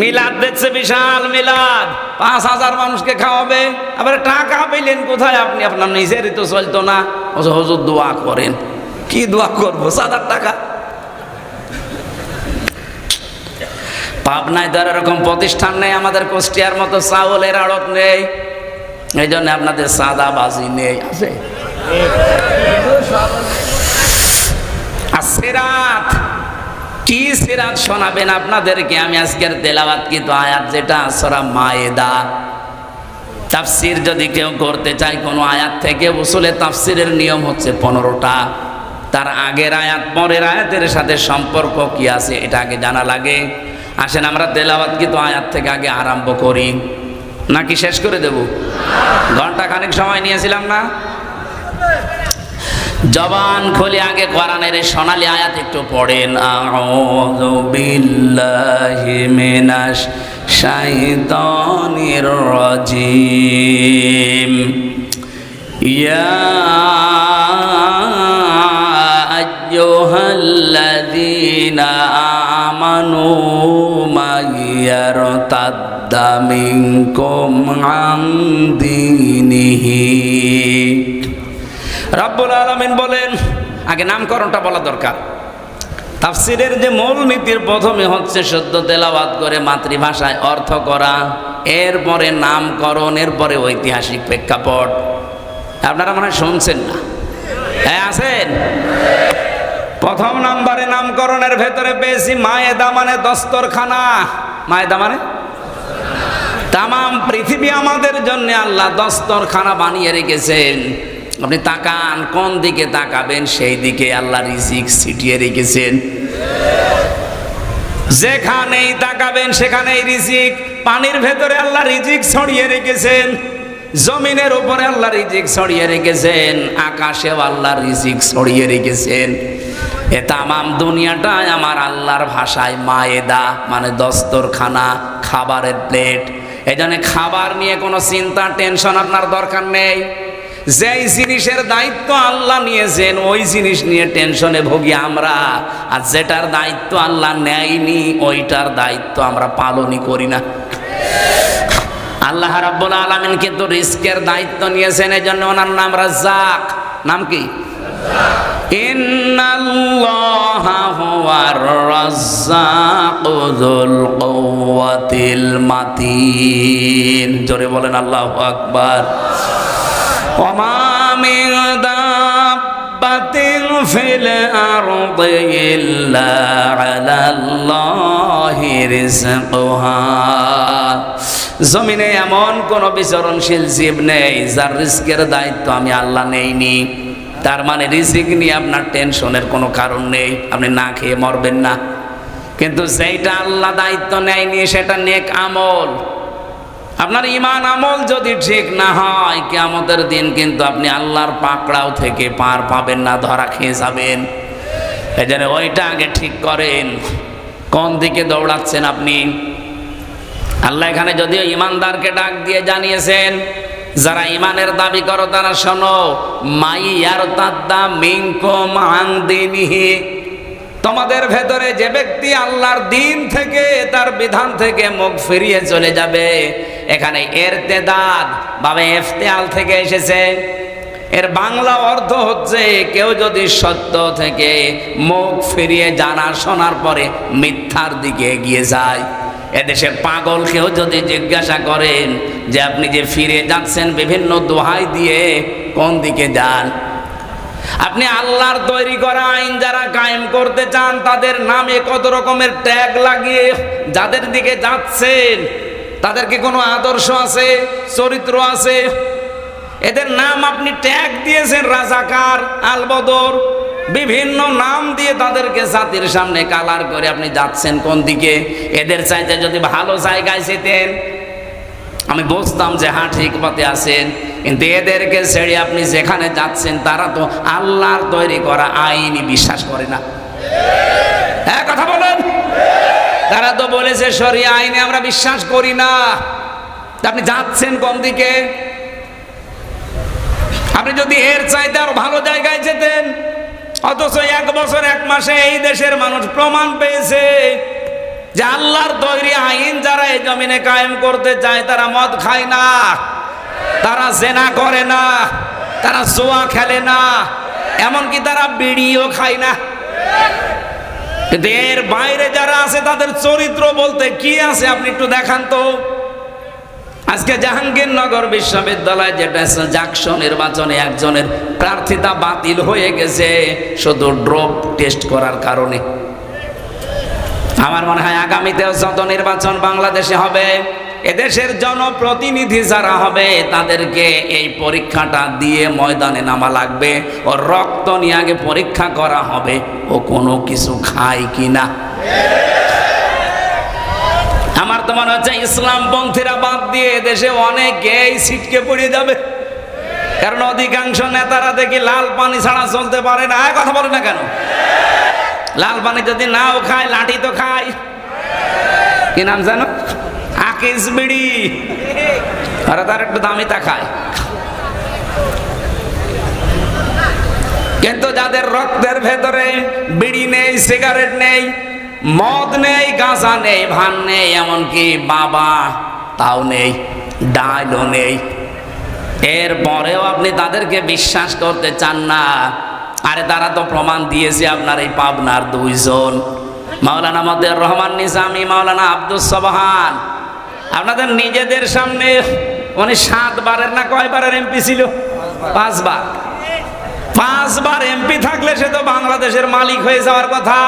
মিলাদ দেখছে, বিশাল মিলাদ। পাঁচ হাজার মানুষকে খাওয়াবে। আবার টাকা পেলেন কোথায় আপনি? আপনার নিজেরই তো চলতো না। হুজুর, দোয়া করেন। কি দোয়া করব? সাদার টাকা। পাবনায় তো এরকম প্রতিষ্ঠান নেই, আমাদের কুষ্টিয়ার মতো চাউলের আড়ত নেই। এই জন্য আপনাদের সাদা বাজি নেই, আছে? আর সিরাত। কি সিরাত শোনাবেন আপনাদেরকে? আমি আজকের তেলাবাত কিন্তু আয়াত যেটা, সরা মায়েদা। তাফসির যদি কেউ করতে চায়, কোনো আয়াত থেকে উসুলে তাফসিরের নিয়ম হচ্ছে পনেরোটা। তার আগের আয়াত, পরের আয়াতের সাথে সম্পর্ক কি আছে, এটা আগে জানা লাগে। আসেন, আমরা তেলাওয়াত কিন্তু আয়াত থেকে আগে আরম্ভ করি। নাকি শেষ করে দেব? ঘণ্টা খানিক সময় নিয়েছিলাম না? জবান খুলে আগে কোরআনের সোনালী আয়াত একটু পড়েন। আউযু বিল্লাহি মিনাশ শাইতানির রাজিম। ইয়া আইয়ুহাল্লাযীনা আমানু মাইয়ারতাদ্দা মিনকুম আন দীনিহি। রাব্বুল আলামিন বলেন, আগে নামকরণটা বলা দরকার। তাফসিরের যে মূল নীতির প্রথমে হচ্ছে সদ্য তেলাবাদ করে মাতৃভাষায় অর্থ করা, এরপরে নামকরণ, এরপরে ঐতিহাসিক প্রেক্ষাপট। আপনারা মনে হয় শুনছেন না? হ্যাঁ আছেন? প্রথম নাম্বারে নামকরণের ভেতরে পেয়েছি মায়েদা মানে দস্তরখানা। মায়েদা মানে তামাম পৃথিবী আমাদের জন্য আল্লাহ দস্তরখানা বানিয়ে রেখেছেন। আপনি তাকান, কোন দিকে তাকাবেন? সেই দিকে আল্লাহ রিজিক ছিটিয়ে রেখেছেন। যেখানেই তাকাবেন, সেখানেই রিজিক। পানির ভেতরে আল্লাহ রিজিক ছড়িয়ে রেখেছেন। জমিনের উপরে আল্লাহ রিজিক ছড়িয়ে রেখেছেন। আকাশেও আল্লাহ রিজিক ছড়িয়ে রেখেছেন। এ তামাম দুনিয়াটাই আমার আল্লাহর ভাষায় মায়েদা মানে দস্তরখানা, খাবারের প্লেট। এই জন্য খাবার নিয়ে কোনো চিন্তা, টেনশন আপনার দরকার নেই। যেই জিনিসের দায়িত্ব আল্লাহ নিয়েছেন, ওই জিনিস নিয়ে টেনশনে ভুগি আমরা। আর যেটার দায়িত্ব আল্লাহ নেয়নি, ওইটার দায়িত্ব আমরা পালনই করি না। আল্লাহ রাব্বুল আলামিন কিন্তু রিস্কের দায়িত্ব নিয়েছেন এই জন্য ওনার নাম রাজ্জাক। নাম কি? কুওয়াতিল জোরে বলেন আল্লাহু আকবার। وما من دابة في الأرض إلا على الله رزقها জমিনে এমন কোন বিচরণশীল জীব নেই যার রিস্কের দায়িত্ব আমি আল্লাহ নেইনি তার মানে রিজিক নিয়ে আপনার টেনশনের কোনো কারণ নেই আপনি না খেয়ে মরবেন না কিন্তু যেটা আল্লাহ দায়িত্ব নেয়নি সেটা নেক আমল আপনার ইমান আমল যদি ঠিক না হয় কেমতের দিন কিন্তু আপনি আল্লাহর পাকড়াও থেকে পার পাবেন না, ধরা খেয়ে যাবেন। এই জন্য ওইটা আগে ঠিক করেন। কোন দিকে দৌড়াচ্ছেন আপনি? আল্লাহ এখানে যদিও ইমানদারকে ডাক দিয়ে জানিয়েছেন, যারা ইমানের দাবি করো তারা শোনো মাই ইয়ার তাদ্দা মিঙ্কম আং দিনিহি তোমাদের ভেতরে যে ব্যক্তি আল্লাহর দিন থেকে তার বিধান থেকে মুখ ফিরিয়ে চলে যাবে, এখানে এরতেদাদ, বাবে এফতেআল থেকে এসেছে। এর বাংলা অর্থ হচ্ছে, কেউ যদি সত্য থেকে মুখ ফিরিয়ে জানা শোনার পরে মিথ্যার দিকে এগিয়ে যায়। এদেশে পাগল কেউ যদি জিজ্ঞাসা করেন যে আপনি যে ফিরে যাচ্ছেন বিভিন্ন দোহাই দিয়ে কোন দিকে যান? আপনি আল্লাহর তৈরি করা আইন যারা কায়েম করতে চান, তাদের নামে কত রকমের ট্যাগ লাগিয়ে যাদের দিকে যাচ্ছেন তাদেরকে কোনো আদর্শ আছে, চরিত্র আছে? এদের নাম আপনি ট্যাগ দিয়েছেন, রাজাকার, আলবদর, বিভিন্ন নাম দিয়ে তাদেরকে জাতির সামনে কালার করে আপনি যাচ্ছেন কোন দিকে? এদের চাইতে যদি ভালো জায়গায় যেতেন আমি বুঝতাম যে হ্যাঁ ঠিক পথে আছেন। কিন্তু এদেরকে ছেড়ে আপনি যেখানে যাচ্ছেন, তারা তো আল্লাহর তৈরি করা আইনই বিশ্বাস করে না। হ্যাঁ কথা বলেন। তারা তো বলেছে সরিয়া আইনে আমরা বিশ্বাস করি না। আপনি যাচ্ছেন কোন দিকে? আপনি যদি এর চাইতে আরও ভালো জায়গায় যেতেন, অথচ এক বছর, এক মাসে এই দেশের মানুষ প্রমাণ পেয়েছে। যে আল্লাহর তৈরি আইন যারা এই জমিনে কায়েম করতে চায়, তারা মদ খায় না। তারা জেনা করে না। তারা জোয়া খেলে না। এমনকি তারা বিড়িও খায় না। কিন্তু বাইরে যারা আছে, তাদের চরিত্র বলতে কি আছে আপনি একটু দেখান তো। আজকে জাহাঙ্গীরনগর বিশ্ববিদ্যালয় যেটা জাকসো নির্বাচনে একজনের প্রার্থিতা বাতিল হয়ে গেছে। শুধু ড্রপ টেস্ট করার কারণে। আমার মনে হয় আগামীতেও যত নির্বাচন বাংলাদেশে হবে, এদেশের জনপ্রতিনিধি যারা হবে, তাদেরকে এই পরীক্ষাটা দিয়ে ময়দানে নামা লাগবে। ও রক্ত নিয়ে আগে পরীক্ষা করা হবে, ও কোনো কিছু খায় কি না আমার তো মনে হচ্ছে ইসলাম পন্থীরা বাদ দিয়ে দেশে অনেকেই ছিটকে পড়ে যাবে। কারণ অধিকাংশ নেতারা দেখি লাল পানি ছাড়া চলতে পারে না। কথা বলে না কেন? লাল পানি যদি নাও খায়, লাঠি তো খায়। কি নাম জানো? আকিস বিড়ি। আরে তার একটু দামি তা খায়। কিন্তু যাদের রক্তের ভেতরে বিড়ি নেই, সিগারেট নেই, মদ নেই, গাঁজা নেই, ভান নেই, এমনকি বাবা তাও নেই ডালও নেই। এরপরেও আপনি তাদেরকে বিশ্বাস করতে চান না। আরে তারা তো প্রমাণ দিয়েছে আপনার এই পাবনার দুইজন। মাওলানা মদের রহমান নিজামি মাওলানা আব্দুল সবহান। আপনাদের নিজেদের সামনে উনি সাতবারের না কয়বারের এমপি ছিল? পাঁচবার। পাঁচবার এমপি থাকলে সে তো বাংলাদেশের মালিক হয়ে যাওয়ার কথা।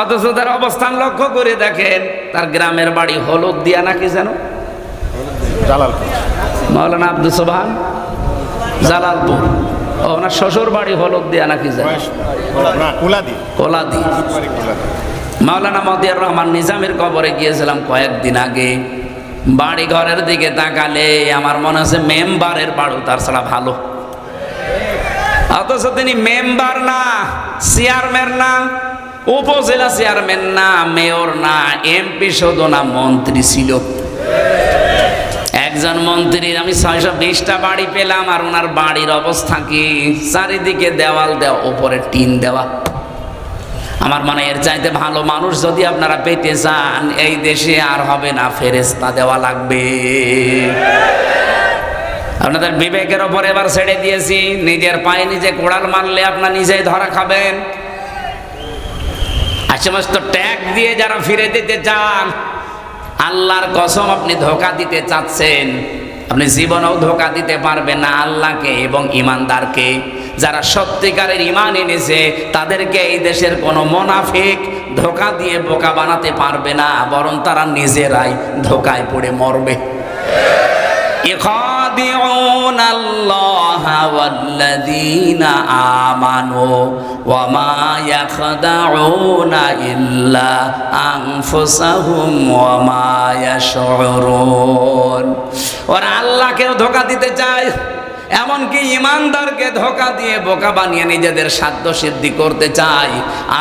অথচ তার অবস্থান লক্ষ্য করে দেখেন তার গ্রামের বাড়ি হলুদ দিয়া নাকি যেন? জালালপুর। মাওলানা আব্দুল সোবান জালালপুর। ওনার শ্বশুর বাড়ি হলুদ দিয়া নাকি না কুলাদি। কোলাদি। মাওলানা মতিয়ার রহমান নিজামের কবরে গিয়েছিলাম কয়েকদিন আগে। বাড়ি ঘরের দিকে তাকালে আমার মনে হচ্ছে মেম্বারের বাড়ু তার ছাড়া ভালো। অথচ তিনি মেম্বার না চেয়ারম্যান না উপজেলা চেয়ারম্যান না মেয়র না এমপি শুধু না মন্ত্রী ছিল। একজন মন্ত্রীর আমি ছয়শো বিশটা বাড়ি পেলাম, আর ওনার বাড়ির অবস্থা কি? চারিদিকে দেওয়াল দেওয়া, উপরে টিন দেওয়া। আমার মনে এর চাইতে ভালো মানুষ যদি আপনারা পেতে চান, এই দেশে আর হবে না ফেরেস্তা দেওয়া লাগবে। আপনাদের বিবেকের ওপর এবার ছেড়ে দিয়েছি, নিজের পায়ে নিজে কোড়াল মারলে আপনার নিজেই ধরা খাবেন। আর সমস্ত ট্যাগ দিয়ে যারা ফিরে দিতে চান আল্লাহর কসম আপনি ধোকা দিতে চাচ্ছেন, আপনি জীবনেও ধোকা দিতে পারবেন না আল্লাহকে এবং ইমানদারকে। যারা সত্যিকারের ইমান এনেছে, তাদেরকে এই দেশের কোনো মোনাফিক ধোকা দিয়ে বোকা বানাতে পারবে না, বরং তারা নিজেরাই ধোকায় পড়ে মরবে। এখাদিউন আল্লাহ والذين آمنوا وما يخدعون إلا أنفسهم وما يشعرون ওরা আল্লাহকেও ধোকা দিতে চায় এমনকি ইমানদারকে ধোকা দিয়ে বোকা বানিয়ে নিজেদের সাধ্য সিদ্ধি করতে চাই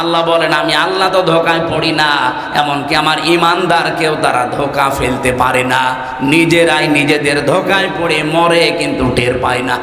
আল্লাহ বলেন আমি আল্লাহ তো ধোকায় পড়ি না এমনকি আমার ইমানদারকেও তারা ধোকা ফেলতে পারে না নিজেরাই নিজেদের ধোকায় পড়ে মরে কিন্তু টের পায় না